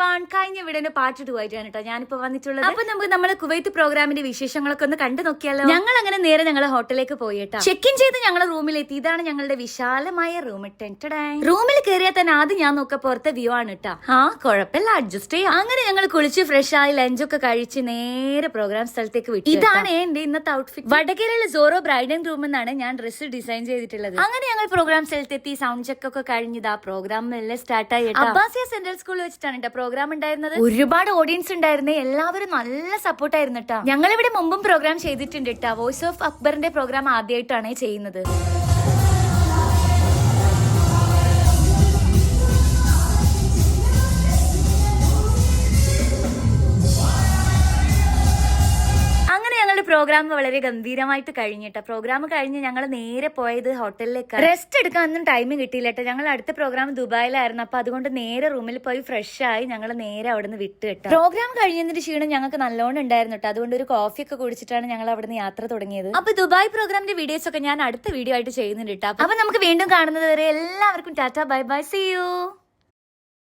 One കഴിഞ്ഞ വീടിന് part two ആയിട്ടാണ് കേട്ടോ ഞാനിപ്പോ വന്നിട്ടുള്ളത്. അപ്പൊ നമുക്ക് നമ്മുടെ കുവൈത്ത് പ്രോഗ്രാമിന്റെ വിശേഷങ്ങളൊക്കെ ഒന്ന് കണ്ടു നോക്കിയാലോ? ഞങ്ങൾ അങ്ങനെ നേരെ ഞങ്ങളെ ഹോട്ടലിലേക്ക് പോയി കേട്ടോ. ചെക്ക് ഇൻ ചെയ്ത് റൂമിൽ റൂമിലെത്തി. ഇതാണ് ഞങ്ങളുടെ വിശാലമായ റൂം റൂമിൽ കയറിയാൽ തന്നെ ആദ്യം ഞാൻ നോക്ക പുറത്തെ വ്യൂ ആണ് കേട്ടോ. ആ കുഴപ്പമില്ല അഡ്ജസ്റ്റ് ചെയ്യാം. അങ്ങനെ ഞങ്ങൾ കുളിച്ച് ഫ്രഷ് ആയി ലഞ്ചൊക്കെ കഴിച്ച് നേരെ പ്രോഗ്രാം സ്ഥലത്തേക്ക് വിട്ടു ഇതാണ് എന്റെ ഇന്നത്തെ ഔട്ട്ഫിറ്റ് വടകരയിലെ സോറോ ബ്രൈഡൻ റൂം എന്നാണ് ഞാൻ ഡ്രസ്സ് ഡിസൈൻ ചെയ്തിട്ടുള്ളത്. അങ്ങനെ ഞങ്ങൾ പ്രോഗ്രാം സ്ഥലത്തെത്തി സൗണ്ട് ചെക്ക് ഒക്കെ കഴിഞ്ഞത് ആ പ്രോഗ്രാം എല്ലാം സ്റ്റാർട്ട് ആയി അബ്ബാസിയ സെൻട്രൽ സ്കൂൾ വെച്ചിട്ടാണ് കേട്ടോ പ്രോഗ്രാം ഉണ്ടായിരുന്നത്? ഒരുപാട് ഓഡിയൻസ് ഉണ്ടായിരുന്നു. എല്ലാവരും നല്ല സപ്പോർട്ടായിരുന്നു കേട്ടോ ഞങ്ങളിവിടെ മുമ്പും പ്രോഗ്രാം ചെയ്തിട്ടുണ്ട് കേട്ടോ വോയിസ് ഓഫ് അക്ബറിന്റെ പ്രോഗ്രാം ആദ്യമായിട്ടാണ് ചെയ്യുന്നത്. പ്രോഗ്രാം വളരെ ഗംഭീരമായിട്ട് കഴിഞ്ഞിട്ട് പ്രോഗ്രാം കഴിഞ്ഞ് ഞങ്ങൾ നേരെ പോയത് ഹോട്ടലിലേക്ക് റെസ്റ്റ് എടുക്കാനൊന്നും ടൈം കിട്ടിയില്ല കേട്ടോ ഞങ്ങൾ അടുത്ത പ്രോഗ്രാം ദുബായിലായിരുന്നു. അപ്പൊ അതുകൊണ്ട് നേരെ റൂമിൽ പോയി ഫ്രഷ് ആയി ഞങ്ങൾ നേരെ അവിടെ നിന്ന് വിട്ട് കേട്ടോ പ്രോഗ്രാം കഴിഞ്ഞതിന്റെ ക്ഷീണം ഞങ്ങൾക്ക് നല്ലോണം ഉണ്ടായിരുന്നു കേട്ടോ അതുകൊണ്ട് ഒരു കോഫി ഒക്കെ കുടിച്ചിട്ടാണ് ഞങ്ങൾ അവിടെ നിന്ന് യാത്ര തുടങ്ങിയത്. അപ്പൊ ദുബായ് പ്രോഗ്രാമിന്റെ വീഡിയോസ് ഒക്കെ ഞാൻ അടുത്ത വീഡിയോ ആയിട്ട് ചെയ്യുന്നുണ്ട് കേട്ടോ അപ്പൊ നമുക്ക് വീണ്ടും കാണുന്നത് വരെ എല്ലാവർക്കും tata bye bye. See you